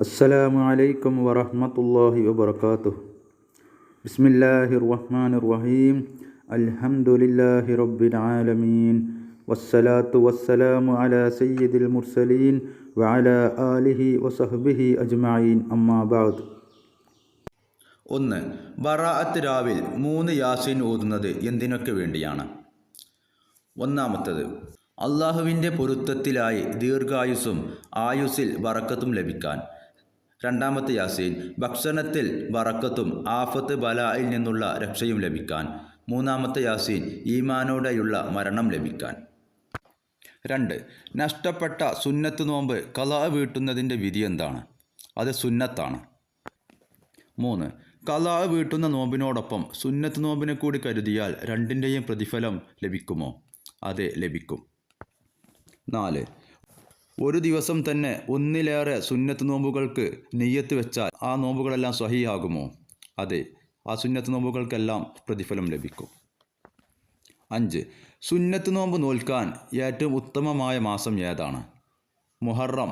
അസ്സലാമു അലൈക്കും വറഹ്മത്തുള്ളാഹി വബറകാതുഹു. ബിസ്മില്ലാഹി റഹ്മാൻ റഹീം അൽഹംദുലില്ലാഹി റബ്ബിൽ ആലമീൻ വസ്സലാത്തു വസ്സലാമു അലാ സയ്യിദിൽ മുർസലീൻ വഅലാ ആലിഹി വസഹ്ബിഹി അജ്മഈൻ. അമ്മാ ബഅദ് ഒന്ന് ബറാഅത്ത് രാവിൽ മൂന്ന് യാസീൻ ഓതുന്നത് എന്തിനൊക്കെ വേണ്ടിയാണ്? ഒന്നാമത്തത് അള്ളാഹുവിന്റെ പൊരുത്തത്തിലായി ദീർഘായുസ്സും ആയുസ്സിൽ വറക്കത്തും ലഭിക്കാൻ. രണ്ടാമത്തെ യാസീൻ ഭക്ഷണത്തിൽ വറക്കത്തും ആഫത്ത് ബലായിൽ നിന്നുള്ള രക്ഷയും ലഭിക്കാൻ. മൂന്നാമത്തെ യാസീൻ ഈമാനോടെയുള്ള മരണം ലഭിക്കാൻ. രണ്ട് നഷ്ടപ്പെട്ട സുന്നത്ത് നോമ്പ് കലാ വീട്ടുന്നതിന്റെ വിധി എന്താണ്? അത് സുന്നത്താണ്. മൂന്ന് കലാ വീട്ടുന്ന നോമ്പിനോടൊപ്പം സുന്നത്ത് നോമ്പിനെ കൂടി കരുതിയാൽ രണ്ടിന്റെയും പ്രതിഫലം ലഭിക്കുമോ? അതെ ലഭിക്കും. നാല് ഒരു ദിവസം തന്നെ ഒന്നിലേറെ സുന്നത്ത് നോമ്പുകൾക്ക് നെയ്യത്ത് വെച്ചാൽ ആ നോമ്പുകളെല്ലാം സ്വഹിയാകുമോ അതെ ആ സുന്നത്ത് നോമ്പുകൾക്കെല്ലാം പ്രതിഫലം ലഭിക്കും. അഞ്ച് സുന്നത്ത് നോമ്പ് നോൽക്കാൻ ഏറ്റവും ഉത്തമമായ മാസം ഏതാണ്? മുഹറം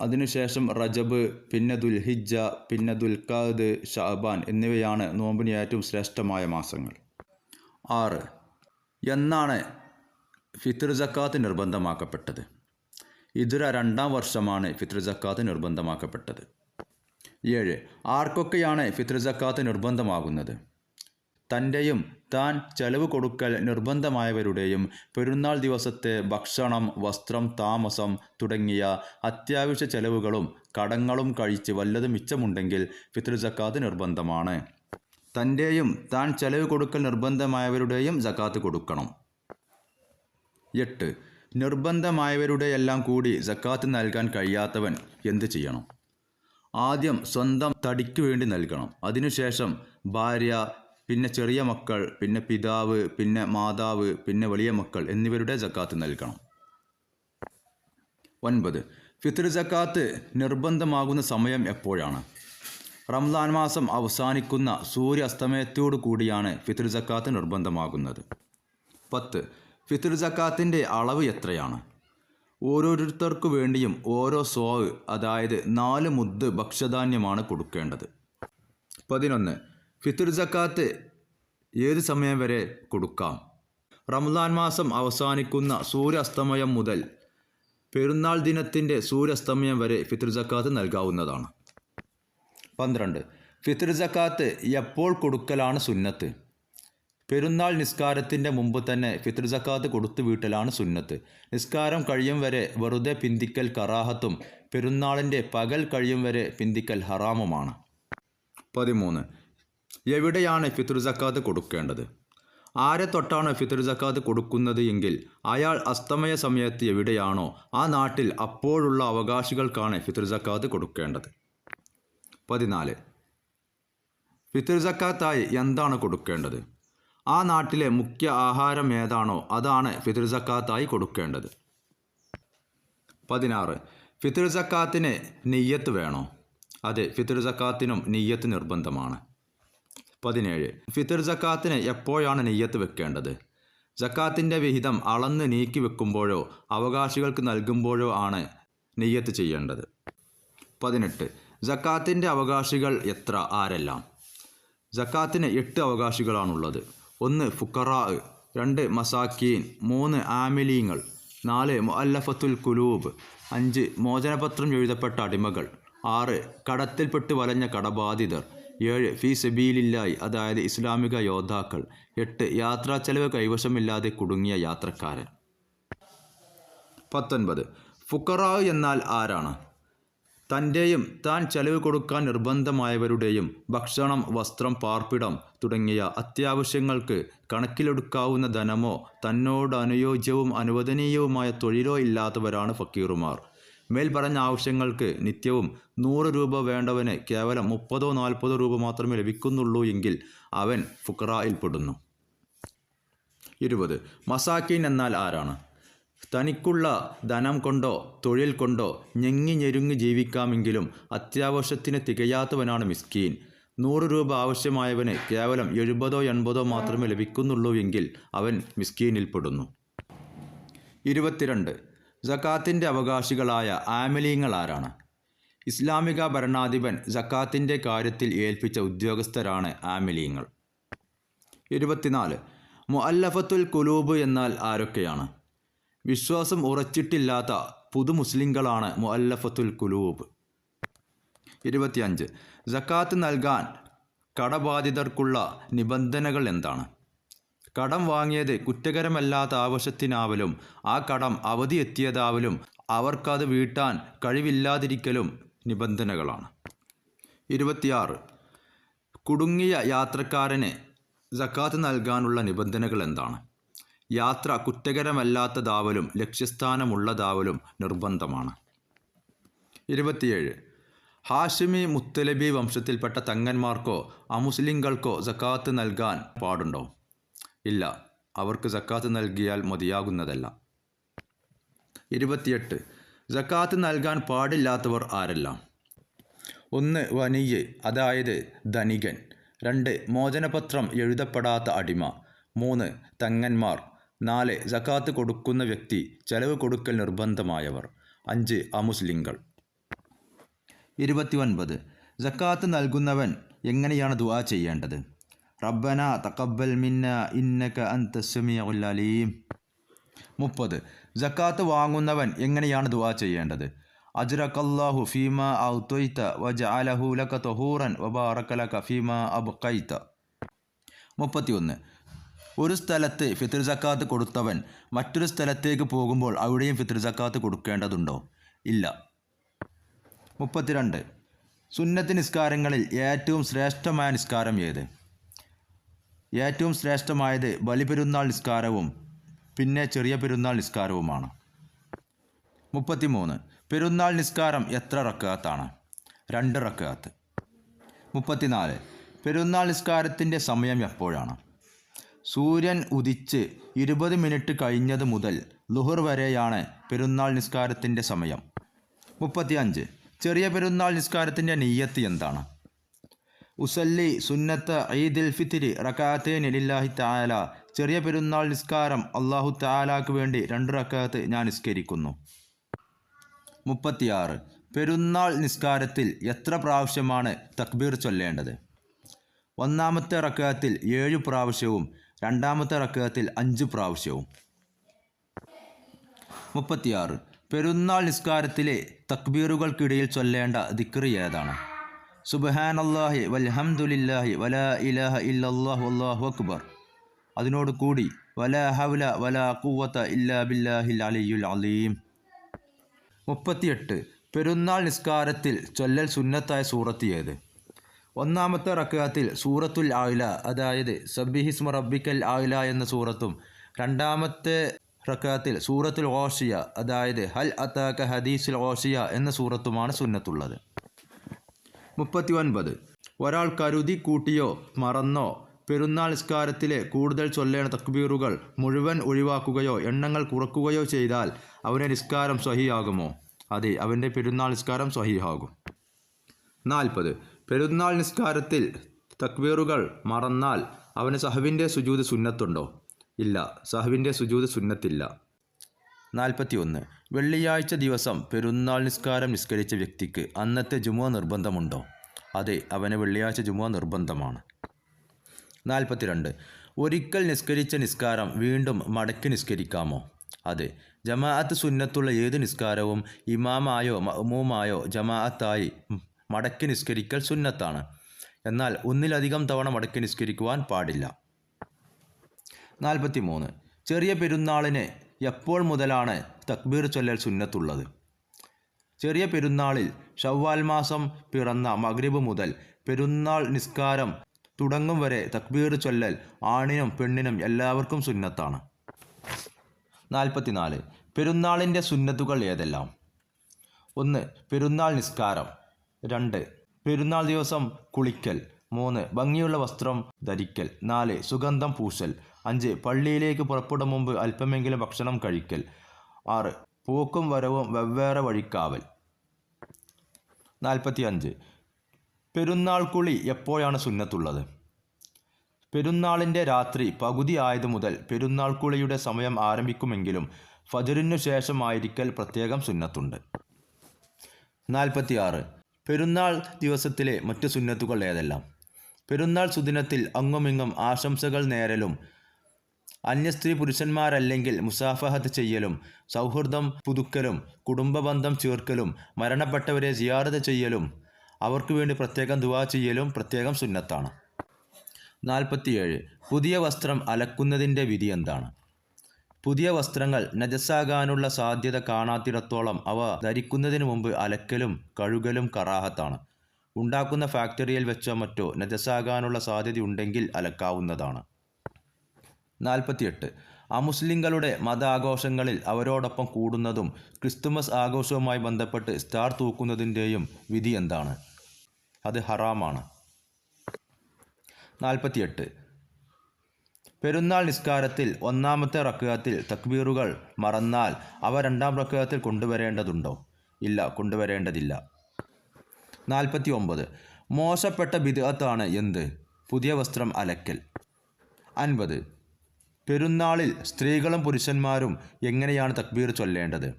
അതിനുശേഷം റജബ് പിന്നെ ദുൽഹിജ പിന്നെ ദുൽഖാദ് ഷാബാൻ എന്നിവയാണ് നോമ്പിന് ഏറ്റവും ശ്രേഷ്ഠമായ മാസങ്ങൾ. ആറ് എന്നാണ് ഫിത്തർ ജക്കാത്ത് നിർബന്ധമാക്കപ്പെട്ടത്? ഇതുര രണ്ടാം വർഷമാണ് ഫിത്ർ ജക്കാത്ത് നിർബന്ധമാക്കപ്പെട്ടത്. ഏഴ് ആർക്കൊക്കെയാണ് ഫിത്ർ ജക്കാത്ത് നിർബന്ധമാകുന്നത്? തന്റെയും താൻ ചെലവ് കൊടുക്കൽ നിർബന്ധമായവരുടെയും പെരുന്നാൾ ദിവസത്തെ ഭക്ഷണം വസ്ത്രം താമസം തുടങ്ങിയ അത്യാവശ്യ ചെലവുകളും കടങ്ങളും കഴിച്ച് വല്ലതും മിച്ചമുണ്ടെങ്കിൽ ഫിത്ർ ജക്കാത്ത് നിർബന്ധമാണ്. തന്റെയും താൻ ചെലവ് കൊടുക്കൽ നിർബന്ധമായവരുടെയും ജക്കാത്ത് കൊടുക്കണം. എട്ട് നിർബന്ധമായവരുടെയെല്ലാം കൂടി സക്കാത്ത് നൽകാൻ കഴിയാത്തവൻ എന്ത് ചെയ്യണം? ആദ്യം സ്വന്തം തടിക്ക് വേണ്ടി നൽകണം. അതിനുശേഷം ഭാര്യ പിന്നെ ചെറിയ മക്കൾ പിന്നെ പിതാവ് പിന്നെ മാതാവ് പിന്നെ വലിയ മക്കൾ എന്നിവരുടെ ജക്കാത്ത് നൽകണം. ഒൻപത്. ഫിത്തർ ജക്കാത്ത് നിർബന്ധമാകുന്ന സമയം എപ്പോഴാണ്? റംസാൻ മാസം അവസാനിക്കുന്ന സൂര്യാസ്തമയത്തോടു കൂടിയാണ് ഫിത്തർ ജക്കാത്ത് നിർബന്ധമാകുന്നത്. പത്ത്. ഫിത്ർ ജക്കാത്തിന്റെ അളവ് എത്രയാണ്? ഓരോരുത്തർക്കു വേണ്ടിയും ഓരോ സോവ് അതായത് നാല് മുദ്ദ് ഭക്ഷ്യധാന്യമാണ് കൊടുക്കേണ്ടത്. പതിനൊന്ന് ഫിത്ർ ജക്കാത്ത് ഏത് സമയം വരെ കൊടുക്കാം? റംസാൻ മാസം അവസാനിക്കുന്ന സൂര്യാസ്തമയം മുതൽ പെരുന്നാൾ ദിനത്തിന്റെ സൂര്യാസ്തമയം വരെ ഫിത്ർ ജക്കാത്ത് നൽകാവുന്നതാണ്. പന്ത്രണ്ട് ഫിത്ർ ജക്കാത്ത് എപ്പോൾ കൊടുക്കലാണ് സുന്നത്ത്? പെരുന്നാൾ നിസ്കാരത്തിന്റെ മുമ്പ് തന്നെ ഫിത്ർ സക്കാത്ത് കൊടുത്തു വീട്ടലാണ് സുന്നത്ത്. നിസ്കാരം കഴിയും വരെ വെറുതെ പിന്തിക്കൽ കറാഹത്തും പെരുന്നാളിന്റെ പകൽ കഴിയും വരെ പിന്തിക്കൽ ഹറാമുമാണ്. പതിമൂന്ന്. എവിടെയാണ് ഫിത്ർ സക്കാത്ത് കൊടുക്കേണ്ടത്? ആരെ തൊട്ടാണ് ഫിത്ർ സക്കാത്ത് കൊടുക്കുന്നത് എങ്കിൽ അയാൾ അസ്തമയ സമയത്ത് എവിടെയാണോ ആ നാട്ടിൽ അപ്പോഴുള്ള അവകാശികൾക്കാണ് ഫിത്ർ സക്കാത്ത് കൊടുക്കേണ്ടത്. പതിനാല്. ഫിത്ർ ജക്കാത്തായി എന്താണ് കൊടുക്കേണ്ടത്? ആ നാട്ടിലെ മുഖ്യ ആഹാരം ഏതാണോ അതാണ് ഫിത്ർ ജക്കാത്തായി കൊടുക്കേണ്ടത്. പതിനാറ്. ഫിത്ർ ജക്കാത്തിന് നെയ്യത്ത് വേണോ? അതെ ഫിത്ർ ജക്കാത്തിനും നെയ്യത്ത് നിർബന്ധമാണ്. പതിനേഴ്. ഫിത്ർ ജക്കാത്തിന് എപ്പോഴാണ് നെയ്യത്ത് വെക്കേണ്ടത്? ജക്കാത്തിന്റെ വിഹിതം അളന്ന് നീക്കി വെക്കുമ്പോഴോ അവകാശികൾക്ക് നൽകുമ്പോഴോ ആണ് നെയ്യത്ത് ചെയ്യേണ്ടത്. പതിനെട്ട്. ജക്കാത്തിന്റെ അവകാശികൾ എത്ര? ആരെല്ലാം? ജക്കാത്തിന് എട്ട് അവകാശികളാണുള്ളത്. ഒന്ന് ഫുക്കറാ രണ്ട് മസാക്കീൻ മൂന്ന് ആമിലീങ്ങൾ നാല് മുഅല്ലഫത്തുൽ കുലൂബ് അഞ്ച് മോചനപത്രം എഴുതപ്പെട്ട അടിമകൾ ആറ് കടത്തിൽപ്പെട്ട് വലഞ്ഞ കടബാധിതർ ഏഴ് ഫീ സബീലില്ലായി അതായത് ഇസ്ലാമിക യോദ്ധാക്കൾ എട്ട് യാത്രാ ചെലവ് കൈവശമില്ലാതെ കുടുങ്ങിയ യാത്രക്കാരൻ. പത്തൊൻപത് ഫുക്കറാവ് എന്നാൽ ആരാണ്? തന്റെയും താൻ ചെലവ് കൊടുക്കാൻ നിർബന്ധമായവരുടെയും ഭക്ഷണം വസ്ത്രം പാർപ്പിടം തുടങ്ങിയ അത്യാവശ്യങ്ങൾക്ക് കണക്കിലെടുക്കാവുന്ന ധനമോ തന്നോട് അനുയോജ്യവും അനുവദനീയവുമായ തൊഴിലോ ഇല്ലാത്തവരാണ് ഫക്കീറുമാർ. മേൽ പറഞ്ഞ ആവശ്യങ്ങൾക്ക് നിത്യവും നൂറ് രൂപ വേണ്ടവന് കേവലം മുപ്പതോ നാൽപ്പതോ രൂപ മാത്രമേ ലഭിക്കുന്നുള്ളൂ എങ്കിൽ അവൻ ഫുക്കറായിൽപ്പെടുന്നു ഇരുപത്. മസാക്കീൻ എന്നാൽ ആരാണ്? തനിക്കുള്ള ധനം കൊണ്ടോ തൊഴിൽ കൊണ്ടോ ഞെങ്ങി ഞെരുങ്ങി ജീവിക്കാമെങ്കിലും അത്യാവശ്യത്തിന് തികയാത്തവനാണ് മിസ്കീൻ. നൂറ് രൂപ ആവശ്യമായവന് കേവലം എഴുപതോ എൺപതോ മാത്രമേ ലഭിക്കുന്നുള്ളൂ എങ്കിൽ അവൻ മിസ്കീനിൽപ്പെടുന്നു ഇരുപത്തിരണ്ട്. ജക്കാത്തിന്റെ അവകാശികളായ ആമലീങ്ങൾ ആരാണ്? ഇസ്ലാമിക ഭരണാധിപൻ ജക്കാത്തിന്റെ കാര്യത്തിൽ ഏൽപ്പിച്ച ഉദ്യോഗസ്ഥരാണ് ആമലീങ്ങൾ. ഇരുപത്തിനാല്. മുഅല്ലഫത്തുൽ കുലൂബ് എന്നാൽ ആരൊക്കെയാണ്? വിശ്വാസം ഉറച്ചിട്ടില്ലാത്ത പുതു മുസ്ലിങ്ങളാണ് മുഅല്ലഫത്തുൽ കുലൂബ് ഇരുപത്തിയഞ്ച്. ജക്കാത്ത് നൽകാൻ കടബാധിതർക്കുള്ള നിബന്ധനകൾ എന്താണ്? കടം വാങ്ങിയത് കുറ്റകരമല്ലാത്ത ആവശ്യത്തിനാവലും ആ കടം അവധി എത്തിയതാവലും അവർക്കത് വീട്ടാൻ കഴിവില്ലാതിരിക്കലും നിബന്ധനകളാണ്. ഇരുപത്തിയാറ്. കുടുങ്ങിയ യാത്രക്കാരന് ജക്കാത്ത് നൽകാനുള്ള നിബന്ധനകൾ എന്താണ്? യാത്ര കുറ്റകരമല്ലാത്തതാവലും ലക്ഷ്യസ്ഥാനമുള്ളതാവലും നിർബന്ധമാണ്. ഇരുപത്തിയേഴ്. ഹാഷിമി മുത്തലബി വംശത്തിൽപ്പെട്ട തങ്ങന്മാർക്കോ അമുസ്ലിങ്ങൾക്കോ സക്കാത്ത് നൽകാൻ പാടുണ്ടോ? ഇല്ല. അവർക്ക് സക്കാത്ത് നൽകിയാൽ മതിയാകുന്നതല്ല. ഇരുപത്തിയെട്ട്. സക്കാത്ത് നൽകാൻ പാടില്ലാത്തവർ ആരെല്ലാം? ഒന്ന്. വനിയ് അതായത് ധനികൻ. രണ്ട്. മോചനപത്രം എഴുതപ്പെടാത്ത അടിമ. മൂന്ന്. തങ്ങന്മാർ നാല് ജക്കാത്ത് കൊടുക്കുന്ന വ്യക്തി ചെലവ് കൊടുക്കൽ നിർബന്ധമായവർ. അഞ്ച് അമുസ്ലിങ്ങൾ ഇരുപത്തി ഒൻപത് ജക്കാത്ത് നൽകുന്നവൻ എങ്ങനെയാണ് ദുആ ചെയ്യേണ്ടത്? റബ്ബന തക്കബൽ മിന്ന ഇന്നക അന്ത മുപ്പത് ജക്കാത്ത് വാങ്ങുന്നവൻ എങ്ങനെയാണ് ദുആ ചെയ്യേണ്ടത്? അജ്റക്കല്ലാഹു ഫീമ ഔത്വയ്ത വജഅലഹു ലക തഹൂറൻ വബാറക ലക ഫീമ അബ്ഖൈത. മുപ്പത്തിയൊന്ന് ഒരു സ്ഥലത്ത് ഫിത്ർ ജക്കാത്ത് കൊടുത്തവൻ മറ്റൊരു സ്ഥലത്തേക്ക് പോകുമ്പോൾ അവിടെയും ഫിത്ർ ജക്കാത്ത് കൊടുക്കേണ്ടതുണ്ടോ? ഇല്ല. മുപ്പത്തിരണ്ട്. സുന്നത്ത് നിസ്കാരങ്ങളിൽ ഏറ്റവും ശ്രേഷ്ഠമായ നിസ്കാരം ഏത്? ഏറ്റവും ശ്രേഷ്ഠമായത് ബലിപെരുന്നാൾ നിസ്കാരവും പിന്നെ ചെറിയ പെരുന്നാൾ നിസ്കാരവുമാണ്. മുപ്പത്തിമൂന്ന്. പെരുന്നാൾ നിസ്കാരം എത്ര റക്കാത്താണ്? രണ്ട് റക്കാത്ത്. മുപ്പത്തിനാല്. പെരുന്നാൾ നിസ്കാരത്തിന്റെ സമയം എപ്പോഴാണ്? സൂര്യൻ ഉദിച്ച് ഇരുപത് മിനിറ്റ് കഴിഞ്ഞത് മുതൽ ലുഹർ വരെയാണ് പെരുന്നാൾ നിസ്കാരത്തിന്റെ സമയം. മുപ്പത്തിയഞ്ച്. ചെറിയ പെരുന്നാൾ നിസ്കാരത്തിന്റെ നെയ്യത്ത് എന്താണ്? ഉസല്ലി സുന്നത്ത് ഈദിൽ ഫിത്തിരി റക്കാത്തെ നെലില്ലാഹി താല ചെറിയ പെരുന്നാൾ നിസ്കാരം അള്ളാഹു താലാക്ക് വേണ്ടി രണ്ട് റക്കാത്ത് ഞാൻ നിസ്കരിക്കുന്നു. മുപ്പത്തിയാറ്. പെരുന്നാൾ നിസ്കാരത്തിൽ എത്ര പ്രാവശ്യമാണ് തക്ബീർ ചൊല്ലേണ്ടത്? ഒന്നാമത്തെ റക്കാത്തിൽ ഏഴു പ്രാവശ്യവും രണ്ടാമത്തെ റക്കത്തിൽ അഞ്ച് പ്രാവശ്യവും. മുപ്പത്തിയാറ്. പെരുന്നാൾ നിസ്കാരത്തിലെ തക്ബീറുകൾക്കിടയിൽ ചൊല്ലേണ്ട ദിക്രി ഏതാണ്? സുബഹാനല്ലാഹി വൽഹംദുലില്ലാഹി വല ഇലാഹ ഇല്ലല്ലാഹു അല്ലാഹു അക്ബർ. അതിനോട് കൂടി വല ഹൗല വല ഖുവത ഇല്ലാ ബില്ലാഹിൽ അലിയുൽ അലീം. മുപ്പത്തിയെട്ട്. പെരുന്നാൾ നിസ്കാരത്തിൽ ചൊല്ലൽ സുന്നത്തായ സൂറത്ത് ഒന്നാമത്തെ റക്കാത്തിൽ സൂറത്തുൽ ആയില അതായത് സബ്ബിഹിസ്മ റബ്ബിക്കൽ ആയില എന്ന സൂറത്തും രണ്ടാമത്തെ റക്കാത്തിൽ സൂറത്തുൽ ഓഷിയ അതായത് ഹൽ അത്താക്ക ഹദീസുൽ ഓഷിയ എന്ന സൂറത്തുമാണ് സുന്നത്തുള്ളത്. മുപ്പത്തി ഒൻപത് ഒരാൾ കരുതി കൂട്ടിയോ മറന്നോ പെരുന്നാൾ നിസ്കാരത്തിലെ കൂടുതൽ ചൊല്ലേണ തക്ബീറുകൾ മുഴുവൻ ഒഴിവാക്കുകയോ എണ്ണങ്ങൾ കുറക്കുകയോ ചെയ്താൽ അവന്റെ നിസ്കാരം സ്വഹിയാകുമോ അതെ അവന്റെ പെരുന്നാൾ നിസ്കാരം സ്വഹിയാകും നാൽപ്പത്. പെരുന്നാൾ നിസ്കാരത്തിൽ തക്ബീറുകൾ മറന്നാൽ അവന് സഹവിന്റെ സുജൂത് സുന്നത്തുണ്ടോ? ഇല്ല സഹവിന്റെ സുജൂത് സുന്നത്തില്ല. നാൽപ്പത്തി ഒന്ന് വെള്ളിയാഴ്ച ദിവസം പെരുന്നാൾ നിസ്കാരം നിസ്കരിച്ച വ്യക്തിക്ക് അന്നത്തെ ജുമുഅ നിർബന്ധമുണ്ടോ? അതെ അവന് വെള്ളിയാഴ്ച ജുമുഅ നിർബന്ധമാണ്. നാൽപ്പത്തിരണ്ട്. ഒരിക്കൽ നിസ്കരിച്ച നിസ്കാരം വീണ്ടും മടക്കി നിസ്കരിക്കാമോ? അതെ ജമാഅത്ത് സുന്നത്തുള്ള ഏത് നിസ്കാരവും ഇമാമായോ മഅ്മൂമായോ ജമാഅത്തായി മടക്കി നിസ്കരിക്കൽ സുന്നത്താണ്. എന്നാൽ ഒന്നിലധികം തവണ മടക്കി നിസ്കരിക്കുവാൻ പാടില്ല. നാൽപ്പത്തി മൂന്ന് ചെറിയ പെരുന്നാളിന് എപ്പോൾ മുതലാണ് തക്ബീർ ചൊല്ലൽ സുന്നത്തുള്ളത്? ചെറിയ പെരുന്നാളിൽ ഷവ്വാൽ മാസം പിറന്ന മഗ്രിബ് മുതൽ പെരുന്നാൾ നിസ്കാരം തുടങ്ങും വരെ തക്ബീർ ചൊല്ലൽ ആണിനും പെണ്ണിനും എല്ലാവർക്കും സുന്നത്താണ്. നാൽപ്പത്തിനാല്. പെരുന്നാളിന്റെ സുന്നത്തുകൾ ഏതെല്ലാം? ഒന്ന് പെരുന്നാൾ നിസ്കാരം. രണ്ട്. പെരുന്നാൾ ദിവസം കുളിക്കൽ. മൂന്ന്. ഭംഗിയുള്ള വസ്ത്രം ധരിക്കൽ. നാല്. സുഗന്ധം പൂശൽ. അഞ്ച്. പള്ളിയിലേക്ക് പുറപ്പെടും മുമ്പ് അല്പമെങ്കിലും ഭക്ഷണം കഴിക്കൽ. ആറ്. പൂക്കും വരവും വെവ്വേറെ വഴിക്കാവൽ. നാൽപ്പത്തി അഞ്ച് പെരുന്നാൾ കുളി എപ്പോഴാണ് സുന്നത്തുള്ളത്? പെരുന്നാളിന്റെ രാത്രി പകുതി ആയതു മുതൽ പെരുന്നാൾ കുളിയുടെ സമയം ആരംഭിക്കുമെങ്കിലും ഫജറിനു ശേഷമായിരിക്കൽ പ്രത്യേകം സുന്നത്തുണ്ട്. നാൽപ്പത്തിയാറ്. പെരുന്നാൾ ദിവസത്തിലെ മറ്റു സുന്നത്തുകൾ ഏതെല്ലാം? പെരുന്നാൾ സുദിനത്തിൽ അങ്ങുമിങ്ങും ആശംസകൾ നേരലും അന്യസ്ത്രീ പുരുഷന്മാരല്ലെങ്കിൽ മുസാഫഹത്ത് ചെയ്യലും സൗഹൃദം പുതുക്കലും കുടുംബബന്ധം ചേർക്കലും മരണപ്പെട്ടവരെ ജിയാറത ചെയ്യലും അവർക്ക് വേണ്ടി പ്രത്യേകം ദുവാ ചെയ്യലും പ്രത്യേകം സുന്നത്താണ്. നാൽപ്പത്തിയേഴ്. പുതിയ വസ്ത്രം അലക്കുന്നതിന്റെ വിധി എന്താണ്? പുതിയ വസ്ത്രങ്ങൾ നജസ്സാകാനുള്ള സാധ്യത കാണാത്തിടത്തോളം അവ ധരിക്കുന്നതിന് മുമ്പ് അലക്കലും കഴുകലും കറാഹത്താണ്. ഉണ്ടാക്കുന്ന ഫാക്ടറിയിൽ വെച്ചോ മറ്റോ നജസ്സാകാനുള്ള സാധ്യതയുണ്ടെങ്കിൽ അലക്കാവുന്നതാണ്. നാൽപ്പത്തിയെട്ട്. അമുസ്ലിങ്ങളുടെ മതാഘോഷങ്ങളിൽ അവരോടൊപ്പം കൂടുന്നതും ക്രിസ്തുമസ് ആഘോഷവുമായി ബന്ധപ്പെട്ട് സ്റ്റാർ തൂക്കുന്നതിന്റെയും വിധി എന്താണ്? അത് ഹറാമാണ്. നാൽപ്പത്തിയെട്ട്. പെരുന്നാൾ നിസ്കാരത്തിൽ ഒന്നാമത്തെ റക്കയത്തിൽ തക്ബീറുകൾ മറന്നാൽ അവ രണ്ടാം റക്കയത്തിൽ കൊണ്ടുവരേണ്ടതുണ്ടോ? ഇല്ല കൊണ്ടുവരേണ്ടതില്ല. നാൽപ്പത്തി ഒമ്പത് മോശപ്പെട്ട ബിദത്താണ് എന്ത്? പുതിയ വസ്ത്രം അലക്കൽ അൻപത്. പെരുന്നാളിൽ സ്ത്രീകളും പുരുഷന്മാരും എങ്ങനെയാണ് തക്ബീർ ചൊല്ലേണ്ടത്?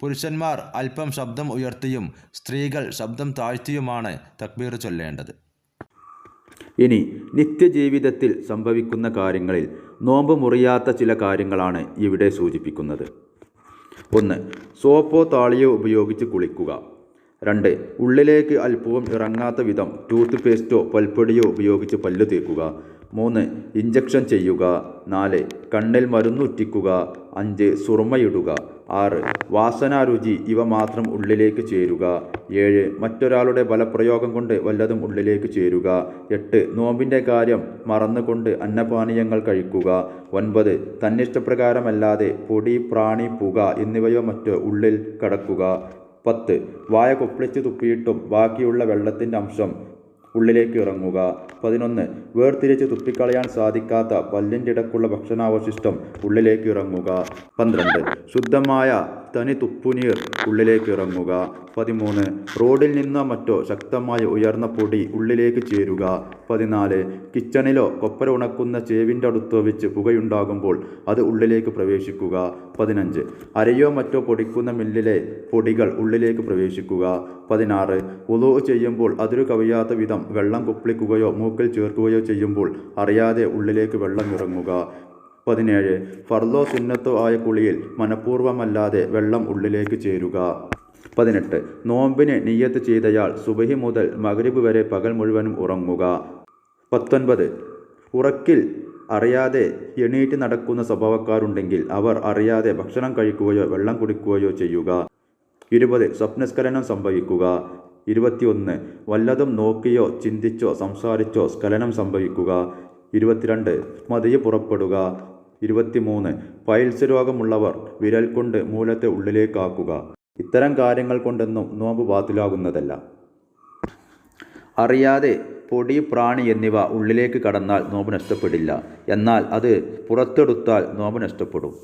പുരുഷന്മാർ അല്പം ശബ്ദം ഉയർത്തിയും സ്ത്രീകൾ ശബ്ദം താഴ്ത്തിയുമാണ് തക്ബീർ ചൊല്ലേണ്ടത്. ഇനി നിത്യജീവിതത്തിൽ സംഭവിക്കുന്ന കാര്യങ്ങളിൽ നോമ്പ് മുറിയാത്ത ചില കാര്യങ്ങളാണ് ഇവിടെ സൂചിപ്പിക്കുന്നത്. ഒന്ന് സോപ്പോ താളിയോ ഉപയോഗിച്ച് കുളിക്കുക. രണ്ട് ഉള്ളിലേക്ക് അല്പവും ഇറങ്ങാത്ത വിധം ടൂത്ത് പേസ്റ്റോ പൽപ്പൊടിയോ ഉപയോഗിച്ച് പല്ലു തേക്കുക. മൂന്ന് ഇഞ്ചക്ഷൻ ചെയ്യുക. നാല് കണ്ണിൽ മരുന്നുറ്റിക്കുക അഞ്ച് സുറുമയിടുക. ആറ് വാസനാരുചി ഇവ മാത്രം ഉള്ളിലേക്ക് ചേരുക. ഏഴ് മറ്റൊരാളുടെ ബലപ്രയോഗം കൊണ്ട് വല്ലതും ഉള്ളിലേക്ക് ചേരുക. എട്ട് നോമ്പിന്റെ കാര്യം മറന്നുകൊണ്ട് അന്നപാനീയങ്ങൾ കഴിക്കുക. ഒൻപത് തന്നിഷ്ടപ്രകാരമല്ലാതെ പൊടി പ്രാണി പുക എന്നിവയോ മറ്റോ ഉള്ളിൽ കടക്കുക. പത്ത് വായ കൊപ്പിളിച്ച് തുപ്പിയിട്ടും ബാക്കിയുള്ള വെള്ളത്തിന്റെ അംശം ഉള്ളിലേക്ക് ഇറങ്ങുക. പതിനൊന്ന്. വേർതിരിച്ച് തുപ്പിക്കളയാൻ സാധിക്കാത്ത പല്ലിന്റെ ഇടക്കുള്ള ഭക്ഷണാവശിഷ്ടം ഉള്ളിലേക്ക് ഇറങ്ങുക. പന്ത്രണ്ട്. ശുദ്ധമായ തനി തുപ്പുനീർ ഉള്ളിലേക്ക് ഇറങ്ങുക. പതിമൂന്ന്. റോഡിൽ നിന്നോ മറ്റോ ശക്തമായ ഉയർന്ന പൊടി ഉള്ളിലേക്ക് ചേരുക. പതിനാല്. കിച്ചണിലോ കൊപ്പര ഉണക്കുന്ന ചേവിന്റെ അടുത്തോ വെച്ച് പുകയുണ്ടാകുമ്പോൾ അത് ഉള്ളിലേക്ക് പ്രവേശിക്കുക. പതിനഞ്ച്. അരയോ മറ്റോ പൊടിക്കുന്ന മില്ലിലെ പൊടികൾ ഉള്ളിലേക്ക് പ്രവേശിക്കുക. പതിനാറ്. ഉളു ചെയ്യുമ്പോൾ അതിരു കവിയാത്ത വിധം വെള്ളം കുപ്പിളിക്കുകയോ മൂക്കിൽ ചേർക്കുകയോ ചെയ്യുമ്പോൾ അറിയാതെ ഉള്ളിലേക്ക് വെള്ളം ഇറങ്ങുക. പതിനേഴ്. ഫർദോ സുന്നത്തോ ആയ കുളിയിൽ മനഃപൂർവമല്ലാതെ വെള്ളം ഉള്ളിലേക്ക് ചേരുക. പതിനെട്ട്. നോമ്പിന് നീയത്ത് ചെയ്തയാൾ സുബഹി മുതൽ മഗ്രിബ് വരെ പകൽ മുഴുവനും ഉറങ്ങുക. പത്തൊൻപത്. ഉറക്കിൽ അറിയാതെ എണീറ്റ് നടക്കുന്ന സ്വഭാവക്കാരുണ്ടെങ്കിൽ അവർ അറിയാതെ ഭക്ഷണം കഴിക്കുകയോ വെള്ളം കുടിക്കുകയോ ചെയ്യുക. ഇരുപത് സ്വപ്നസ്ഖലനം സംഭവിക്കുക. ഇരുപത്തിയൊന്ന് വല്ലതും നോക്കിയോ ചിന്തിച്ചോ സംസാരിച്ചോ സ്ഖലനം സംഭവിക്കുക. ഇരുപത്തിരണ്ട് മതിയെ പുറപ്പെടുക. ഇരുപത്തിമൂന്ന് പൈൽസ് രോഗമുള്ളവർ വിരൽ കൊണ്ട് മൂലത്തെ ഉള്ളിലേക്കാക്കുക. ഇത്തരം കാര്യങ്ങൾ കൊണ്ടൊന്നും നോമ്പ് ബാത്തിലാകുന്നതല്ല അറിയാതെ പൊടി പ്രാണി എന്നിവ ഉള്ളിലേക്ക് കടന്നാൽ നോമ്പ് നഷ്ടപ്പെടില്ല. എന്നാൽ അത് പുറത്തെടുത്താൽ നോമ്പ് നഷ്ടപ്പെടും.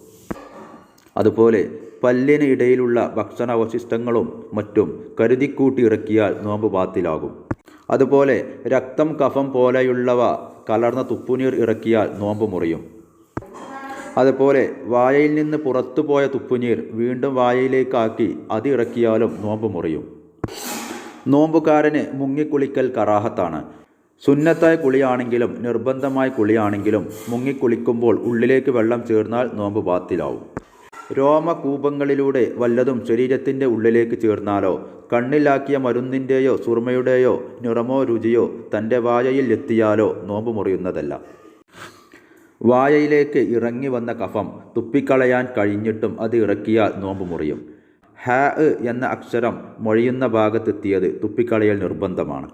അതുപോലെ പല്ലിന് ഇടയിലുള്ള ഭക്ഷണാവശിഷ്ടങ്ങളും മറ്റും കരുതിക്കൂട്ടി ഇറക്കിയാൽ നോമ്പ് ബാത്തിലാകും. അതുപോലെ രക്തം കഫം പോലെയുള്ളവ കലർന്ന തുപ്പുനീർ ഇറക്കിയാൽ നോമ്പ് മുറിയും. അതുപോലെ വായയിൽ നിന്ന് പുറത്തുപോയ തുപ്പുനീർ വീണ്ടും വായയിലേക്കാക്കി അത് ഇറക്കിയാലും നോമ്പ് മുറിയും. നോമ്പുകാരന് മുങ്ങിക്കുളിക്കൽ കറാഹത്താണ്. സുന്നത്തായ കുളിയാണെങ്കിലും നിർബന്ധമായ കുളിയാണെങ്കിലും മുങ്ങിക്കുളിക്കുമ്പോൾ ഉള്ളിലേക്ക് വെള്ളം ചേർന്നാൽ നോമ്പ് ബാത്തിലാവും. രോമകൂപങ്ങളിലൂടെ വല്ലതും ശരീരത്തിന്റെ ഉള്ളിലേക്ക് ചേർന്നാലോ? കണ്ണിലാക്കിയ മരുന്നിന്റെയോ സുർമയുടെയോ നിറമോ രുചിയോ തന്റെ വായയിൽ എത്തിയാലോ നോമ്പ് മുറിയുന്നതല്ല. വായയിലേക്ക് ഇറങ്ങി വന്ന കഫം തുപ്പിക്കളയാൻ കഴിഞ്ഞിട്ടും അത് ഇറക്കിയാൽ നോമ്പ് മുറിയും. ഹാ എന്ന അക്ഷരം മൊഴിയുന്ന ഭാഗത്തെത്തിയത് തുപ്പിക്കളയൽ നിർബന്ധമാണ്.